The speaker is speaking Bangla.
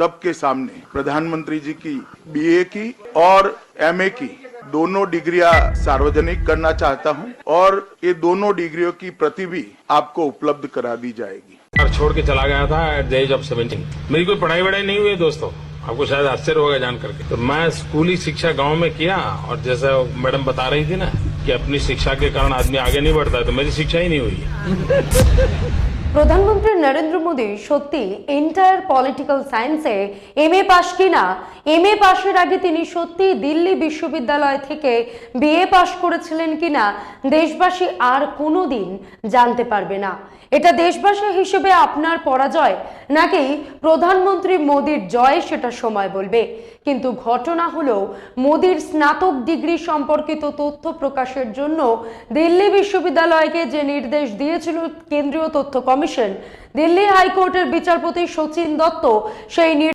सबके सामने प्रधानमंत्री जी की बीए की और एमए की दोनों डिग्रियाँ सार्वजनिक करना चाहता हूँ और ये दोनों डिग्रियों की प्रति भी आपको उपलब्ध करा दी जाएगी। छोड़ के चला गया था at the age of seventeen मेरी कोई पढ़ाई वढ़ाई नहीं हुई दोस्तों। आपको शायद आश्चर्य होगा जान करके तो मैं स्कूली शिक्षा गाँव में किया और जैसे मैडम बता रही थी ना कि अपनी शिक्षा के कारण आदमी आगे नहीं बढ़ता तो मेरी शिक्षा ही नहीं हुई। প্রধানমন্ত্রী নরেন্দ্র মোদী সত্যি এন্টায়ার পলিটিক্যাল সায়েন্সে এম এ পাশ কিনা? এম এ পাশের আগে তিনি সত্যি দিল্লি বিশ্ববিদ্যালয় থেকে বিএ পাশ করেছিলেন কিনা? দেশবাসী আর কোনো দিন জানতে পারবে না। এটা দেশবাসী হিসেবে আপনার পরাজয়, নাকি প্রধানমন্ত্রী মোদীর জয় সেটা সময় বলবে? কিন্তু ঘটনা হলো, মোদীর স্নাতক ডিগ্রি সম্পর্কিত তথ্য প্রকাশের জন্য দিল্লি বিশ্ববিদ্যালয়কে যে নির্দেশ দিয়েছিল কেন্দ্রীয় তথ্য কমিশন। দিল্লি হাইকোর্টের বিচারপতি সচিন দত্ত সেই